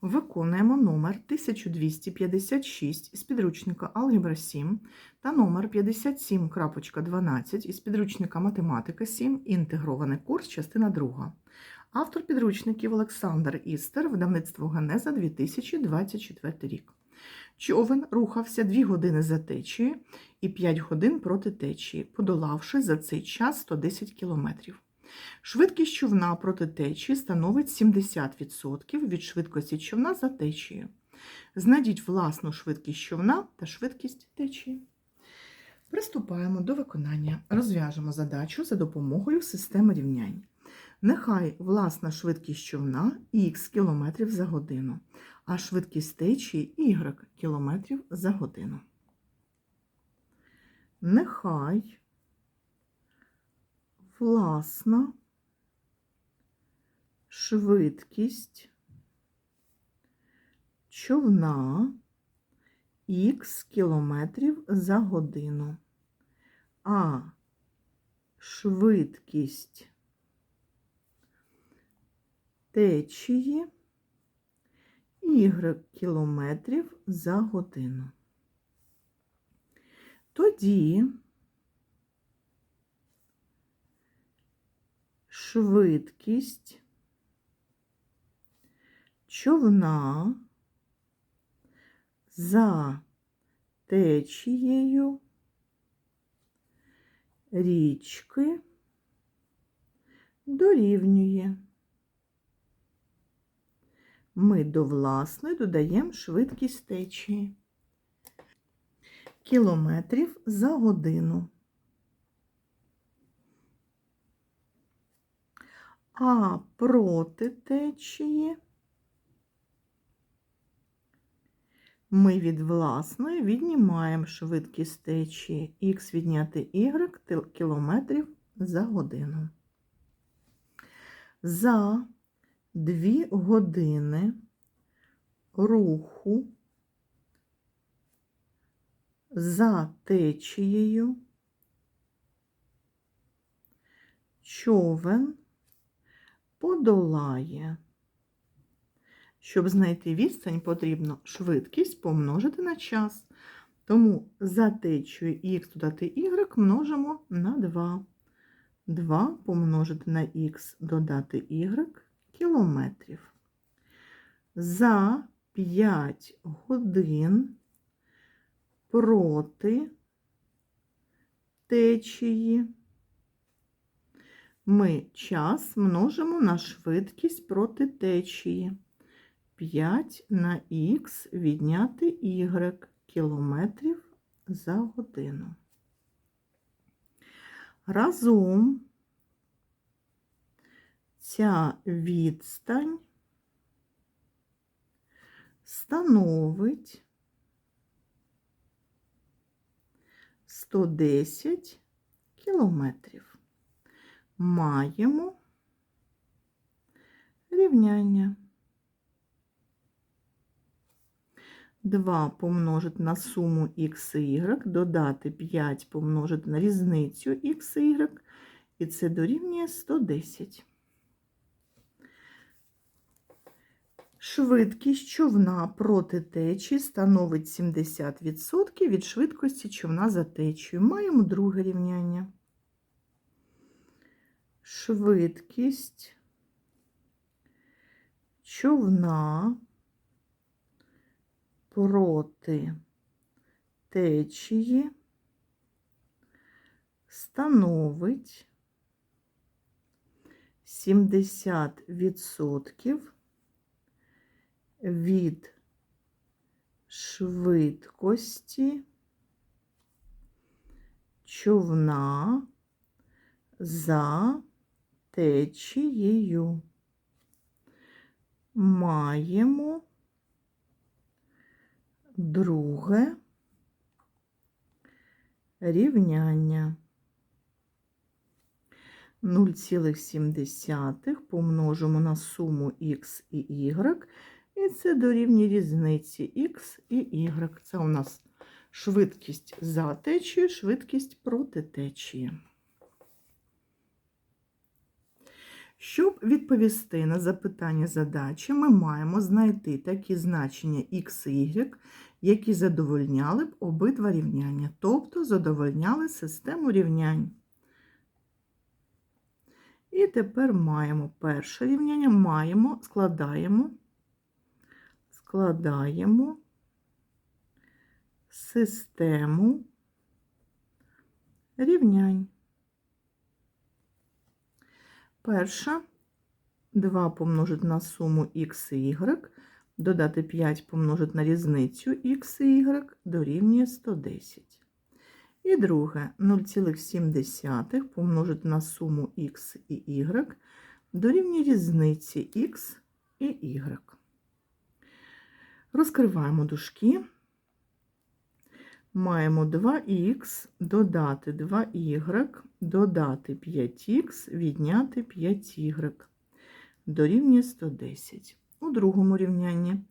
Виконуємо номер 1256 із підручника Алгебра 7 та номер 57.12 із підручника Математика 7. Інтегрований курс, частина 2. Автор підручників Олександр Істер, видавництво Генеза 2024 рік. Човен рухався 2 години за течією і 5 годин проти течії, подолавши за цей час 110 кілометрів. Швидкість човна проти течії становить 70% від швидкості човна за течією. Знайдіть власну швидкість човна та швидкість течії. Приступаємо до виконання. Розв'яжемо задачу за допомогою системи рівнянь. Нехай власна швидкість човна х км за годину, а швидкість течії y км за годину. Нехай власна швидкість човна х кілометрів за годину, а швидкість течії y кілометрів за годину. Тоді швидкість човна за течією річки дорівнює. Ми до власної додаємо швидкість течії кілометрів за годину. А проти течії ми від власної віднімаємо швидкість течії х відняти y кілометрів за годину. За 2 години руху за течією човен подолає. Щоб знайти відстань, потрібно швидкість помножити на час. Тому за течією х додати y множимо на 2. 2 помножити на х додати y кілометрів. За 5 годин проти течії ми час множимо на швидкість проти течії. 5 на х відняти y кілометрів за годину. Разом ця відстань становить 110 кілометрів. Маємо рівняння. 2 помножити на суму х і y, додати 5 помножити на різницю х і y, і це дорівнює 110. Швидкість човна проти течії становить 70% від швидкості човна за течією. Маємо друге рівняння. Швидкість човна проти течії становить 70% від швидкості човна за течією. Маємо друге рівняння. 0,7 помножимо на суму х і y, і це дорівнює різниці х і y. Це у нас швидкість за течією, швидкість проти течії. Щоб відповісти на запитання задачі, ми маємо знайти такі значення x і y, які задовольняли б обидва рівняння, тобто задовольняли систему рівнянь. І тепер маємо перше рівняння, маємо, складаємо, складаємо систему рівнянь. Перша 2 помножити на суму х і y, додати 5 помножити на різницю х і y дорівнює 110. І друге 0,7 помножити на суму х і y дорівнює різниці х і y. Розкриваємо дужки. Маємо 2х, додати 2y, додати 5х, відняти 5y. Дорівнює 110. У другому рівнянні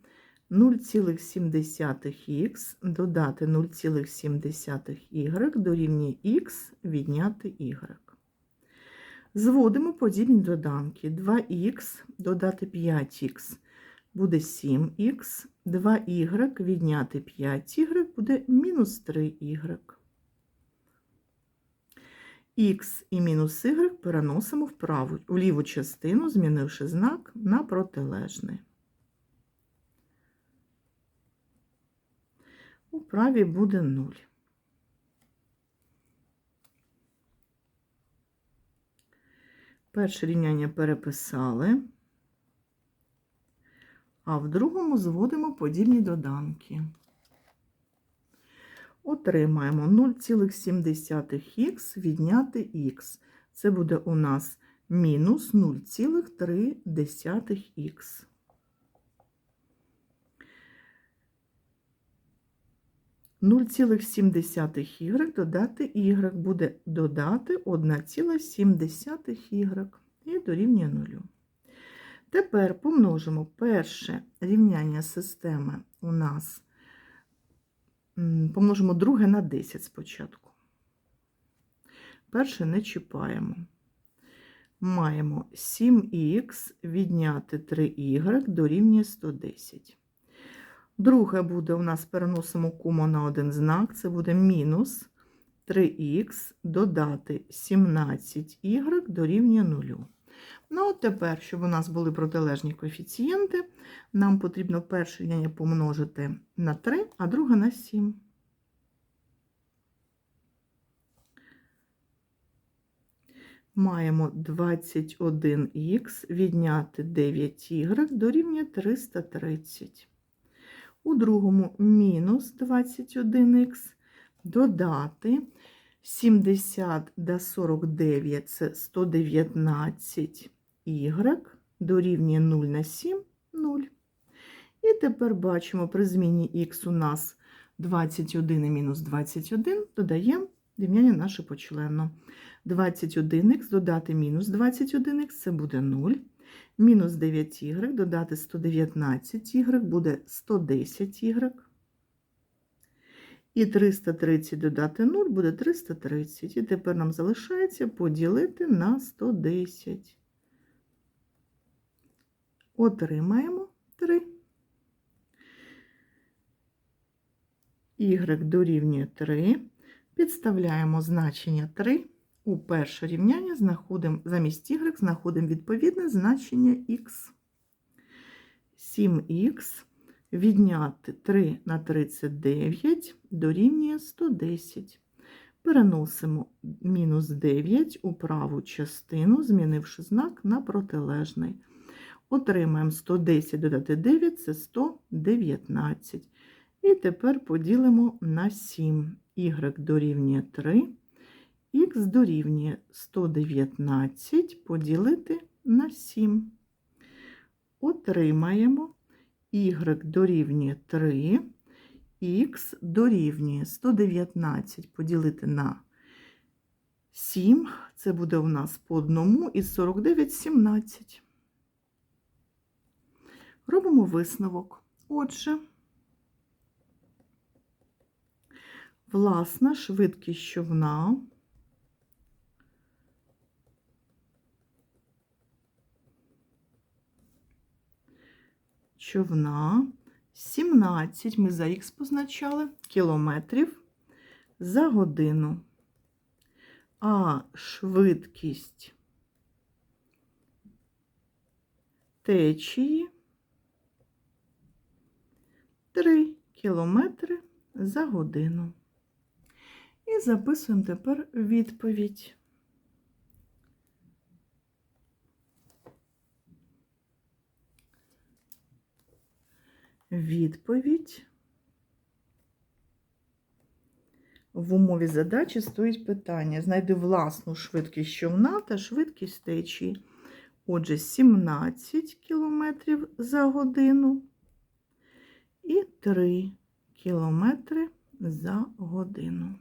0,7х додати 0,7y дорівнює х відняти y. Зводимо подібні доданки. 2х додати 5х буде 7х, 2y відняти 5y буде мінус 3y. Х і мінус y переносимо в праву, в ліву частину, змінивши знак на протилежний. У правій буде 0. Перше рівняння переписали, а в другому зводимо подібні доданки. Отримаємо 0,7х відняти х. Це буде у нас мінус 0,3х. Нуль цілих додати y буде додати 1,7 y і дорівнює нулю. Тепер помножимо перше рівняння системи у нас, помножимо друге на 10 спочатку. Перше не чіпаємо. Маємо 7х відняти 3y дорівнює 110. Друге буде у нас переносимо кому на один знак, це буде мінус 3х додати 17y дорівнює 0. Ну, от тепер, щоб у нас були протилежні коефіцієнти, нам потрібно перше рівняння помножити на 3, а друге на 7. Маємо 21х відняти 9y дорівнює 330. У другому мінус 21х додати 70 до 49 це 119 y дорівнює 0 на 7 0. І тепер бачимо, при зміні х у нас 21 і мінус 21, додаємо рівняння наше почленно. 21х додати мінус 21х це буде 0. Мінус 9y додати 119y буде 110y. І 330 додати 0 буде 330. І тепер нам залишається поділити на 110. Отримаємо 3. Y дорівнює 3. Підставляємо значення 3. У перше рівняння знаходимо замість y знаходимо відповідне значення х. 7х відняти 3 на 39 дорівнює 110. Переносимо мінус 9 у праву частину, змінивши знак на протилежний. Отримаємо 110 додати 9 це 119. І тепер поділимо на 7. Y дорівнює 3. Х дорівнює 119 поділити на 7. Отримаємо y дорівнює 3, х дорівнює 119 поділити на 7. Це буде у нас по одному із 49 17 робимо висновок. Отже, власна швидкість човна човна 17, ми за х позначали, кілометрів за годину. А швидкість течії 3 кілометри за годину. І записуємо тепер відповідь. Відповідь. В умові задачі стоїть питання. Знайди власну швидкість човна та швидкість течії. Отже, 17 км за годину і 3 кілометри за годину.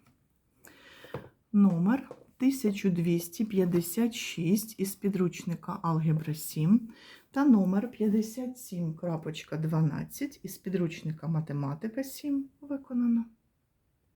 Номер 1256 із підручника Алгебра 7 та номер 57.12 із підручника Математика 7 виконано.